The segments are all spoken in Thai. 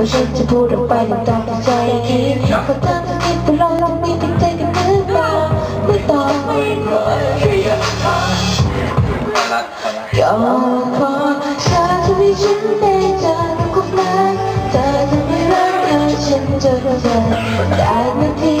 ว่าฉันจะพูดออกไปมันตามใจคิดพอตั้งคิดไปลองลองมีเป็งใจกันนึกมาไม่ต้องไม่รอก็พอเธอทำให้ฉันได้จากทุกนั้นเธอจะไม่รักเธอฉันจนเธอได้นาที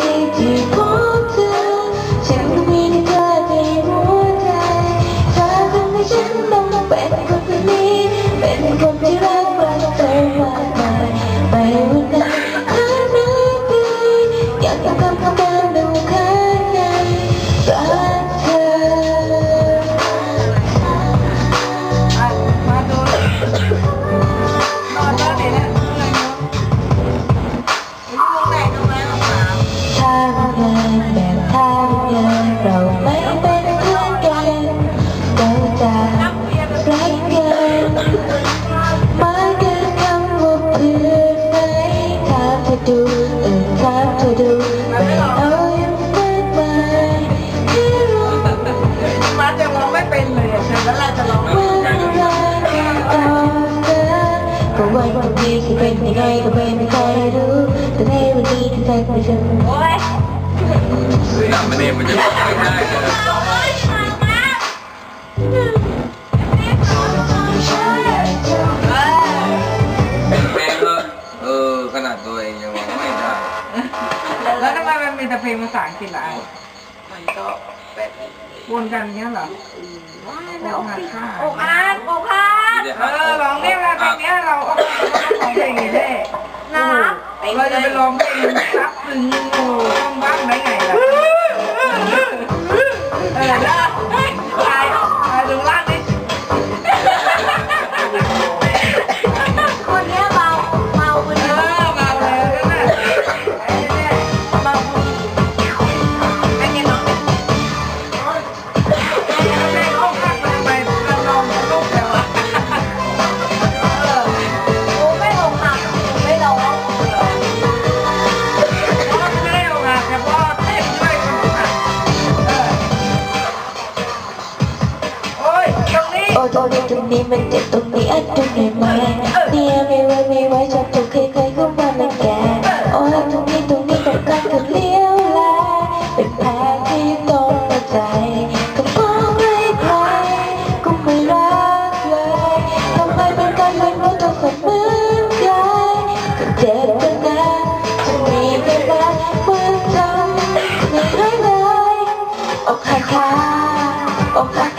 ดูเออถามเธอดูไม่เอายังมากมายที่รู้ มาจะร้องไม่เป็นเลยอะเสร็จแล้วเราจะร้องว่ารักต่อกันเพราะวันพรุ่งนี้จะเป็นยังไงก็ไม่มีใครรู้แต่ในวันนี้ที่เธอไม่รู้โอ้ยหนังมันเองมันจะร้องไม่ได้เลย เพลงภาษาอังกฤษล่ะมันก็เป็นวนกันเงี้ยเหรออกอ่านอกอ่านอกอ่านเออร้องเนี่ยเวลาเพลงเนี้ยเราเอาร้องเพลงนี้แน่นะเราจะไปร้องเพลงซับซึ้งโอ้ต้องบ้างได้ไงล่ะเออ โอ้ตรงนี้ตรงนี้มันเจ็บตรงนี้อัดตรงไหนมาเนี่ยไม่ไหวไม่ไหวชอบถูกใครๆเข้ามาละแกโอ้ยตรงนี้ตรงนี้ต้องการกับเลี้ยวแลเป็นแผลที่ตรงหัวใจก็มองไม่ใครก็ไม่รักเลยทำไมเป็นการเป็นเพราะตัวคนเหมือนกันก็เจ็บกันนะจะมีเวลาเมื่อทำไม่หายเลยอกหักขาอกหัก